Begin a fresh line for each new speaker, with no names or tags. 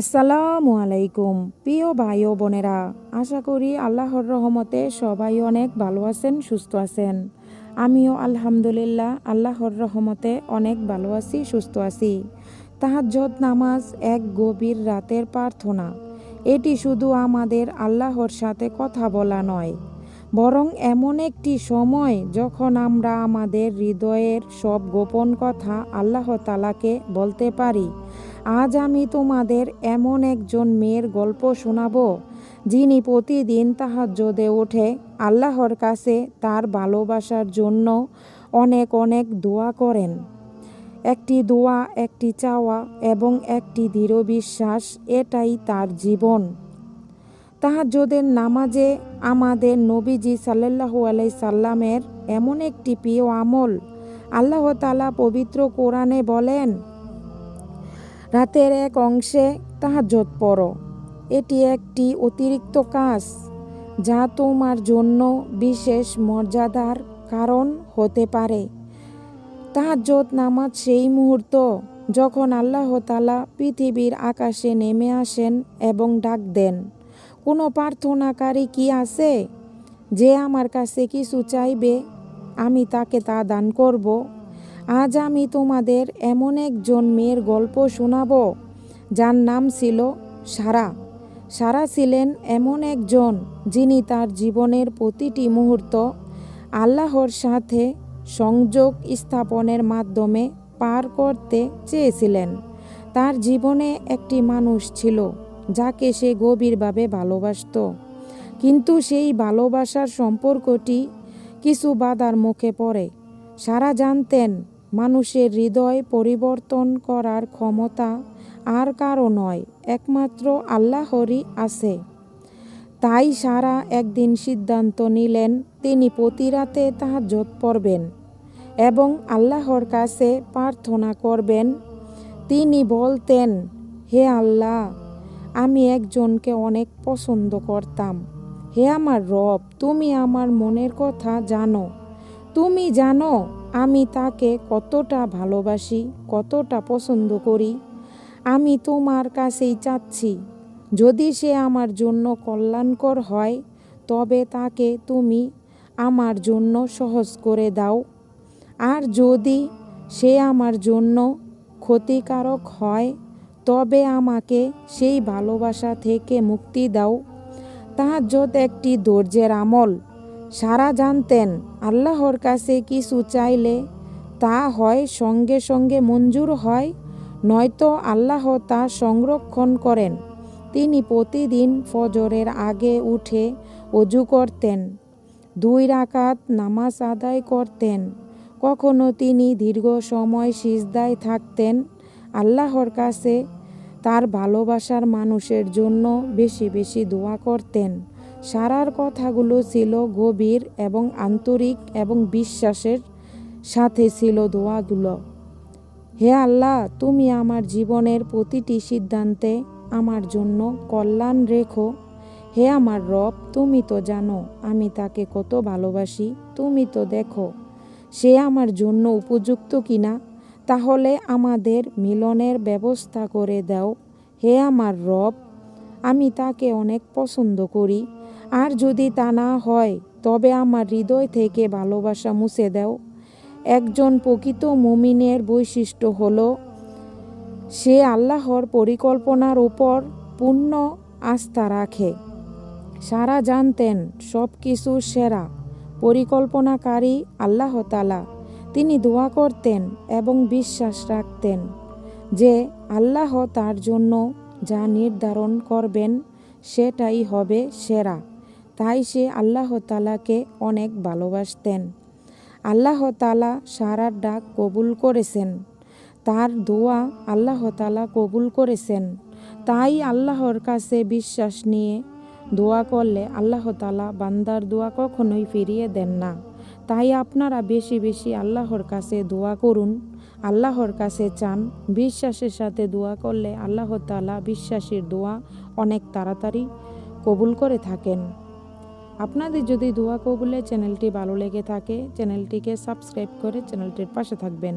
আসসালামু আলাইকুম। প্রিয় ভাই ও বোনেরা, আশা করি আল্লাহর রহমতে সবাই অনেক ভালো আছেন, সুস্থ আছেন। আমিও আলহামদুলিল্লাহ আল্লাহর রহমতে অনেক ভালো আছি, সুস্থ আছি। তাহাজ্জত নামাজ এক গভীর রাতের প্রার্থনা। এটি শুধু আমাদের আল্লাহর সাথে কথা বলা নয় বরং এমন একটি সময় যখন আমরা আমাদের হৃদয়ের সব গোপন কথা আল্লাহ তালাকে বলতে পারি। আজ আমি তোমাদের এমন একজন মেয়ের গল্প শোনাবো, যিনি প্রতিদিন তাহার তাহাজ্জদে ওঠে আল্লাহর কাছে তার ভালোবাসার জন্য অনেক অনেক দোয়া করেন। একটি দোয়া, একটি চাওয়া এবং একটি দৃঢ় বিশ্বাস, এটাই তার জীবন। তাহাজ্জদের নামাজে আমাদের নবীজি সাল্লাল্লাহু আলাই সাল্লামের এমন একটি প্রিয় আমল, আল্লাহ তালা পবিত্র কোরআনে বলেন, রাতের এক অংশে তাহাজ্জত পড়ো। এটি একটি অতিরিক্ত কাজ যা তোমার জন্য বিশেষ মর্যাদার কারণ হতে পারে। তাহাজ্জত নামাজ সেই মুহূর্ত যখন আল্লাহ তালা পৃথিবীর আকাশে নেমে আসেন এবং ডাক দেন। কোনো প্রার্থনাকারী কি আছে? যে আমার কাছে কিছু চাইবে, আমি তাকে তা দান করব। আজ আমি তোমাদের এমন একজন মেয়ের গল্প শোনাব, যার নাম ছিল সারা। সারা ছিলেন এমন একজন যিনি তার জীবনের প্রতিটি মুহূর্ত আল্লাহর সাথে সংযোগ স্থাপনের মাধ্যমে পার করতে চেয়েছিলেন। তার জীবনে একটি মানুষ ছিল। যাকে সে গভীরভাবে ভালোবাসত। কিন্তু সেই ভালোবাসার সম্পর্কটি কিছু বাধার মুখে পড়ে। সারা জানতেন মানুষের হৃদয় পরিবর্তন করার ক্ষমতা আর কারও নয়, একমাত্র আল্লাহরই আছে। তাই সারা একদিন সিদ্ধান্ত নিলেন, তিনি প্রতি রাতে তাহাজ্জত পড়বেন এবং আল্লাহর কাছে প্রার্থনা করবেন। তিনি বলতেন, হে আল্লাহ আমি একজনকে অনেক পছন্দ করতাম। হে আমার রব, তুমি আমার মনের কথা জানো। তুমি জানো আমি তাকে কতটা ভালোবাসি, কতটা পছন্দ করি। আমি তোমার কাছেই চাচ্ছি। যদি সে আমার জন্য কল্যাণকর হয়, তবে তাকে তুমি আমার জন্য সহজ করে দাও। আর যদি সে আমার জন্য ক্ষতিকারক হয় তবে আমাকে সেই ভালোবাসা থেকে মুক্তি দাও। তাহাজ্জত একটি ধৈর্যের আমল, সারা জানতেন আল্লাহর কাছে কিছু চাইলে তা হয় সঙ্গে সঙ্গে মঞ্জুর হয়, নয়তো আল্লাহ তা সংরক্ষণ করেন। তিনি প্রতিদিন ফজরের আগে উঠে অজু করতেন, দুই রাকাত নামাজ আদায় করতেন, কখনো তিনি দীর্ঘ সময় সিজদায় থাকতেন, আল্লাহর কাছে তার ভালোবাসার মানুষের জন্য বেশি বেশি দোয়া করতেন। সারার কথাগুলো ছিল গভীর এবং আন্তরিক এবং বিশ্বাসের সাথে ছিল দোয়াগুলো। হে আল্লাহ, তুমি আমার জীবনের প্রতিটি সিদ্ধান্তে আমার জন্য কল্যাণ রেখো। হে আমার রব, তুমি তো জানো, আমি তাকে কত ভালোবাসি, তুমি তো দেখো, সে আমার জন্য উপযুক্ত কিনা? তাহলে আমাদের মিলনের ব্যবস্থা করে দাও। হে আমার রব, আমি তাকে অনেক পছন্দ করি। আর যদি তা না হয়, তবে আমার হৃদয় থেকে ভালোবাসা মুছে দাও। একজন প্রকৃত মুমিনের বৈশিষ্ট্য হল, সে আল্লাহর পরিকল্পনার উপর পূর্ণ আস্থা রাখে। সারা জানতেন সব কিছু সেরা, পরিকল্পনাকারী আল্লাহ তালা তিনি দোয়া করতেন এবং বিশ্বাস রাখতেন যে আল্লাহ তার জন্য যা নির্ধারণ করবেন সেটাই হবে সেরা। তাই সে আল্লাহ তালাকে অনেক ভালোবাসতেন। আল্লাহ তালা সারার ডাক কবুল করেছেন। তার দোয়া আল্লাহ তালা কবুল করেছেন। তাই আল্লাহর কাছে বিশ্বাস নিয়ে দোয়া করলে আল্লাহ তালা বান্দার দোয়া কখনোই ফিরিয়ে দেন না। তাই আপনারা বেশি বেশি আল্লাহর কাছে দোয়া করুন। আল্লাহর কাছে চান। বিশ্বাসের সাথে দোয়া করলে আল্লাহ তালা বিশ্বাসের দোয়া অনেক তাড়াতাড়ি কবুল করে থাকেন। আপনাদের যদি দোয়া কবুলে চ্যানেলটি ভালো লেগে থাকে, চ্যানেলটিকে সাবস্ক্রাইব করে চ্যানেলটির পাশে থাকবেন।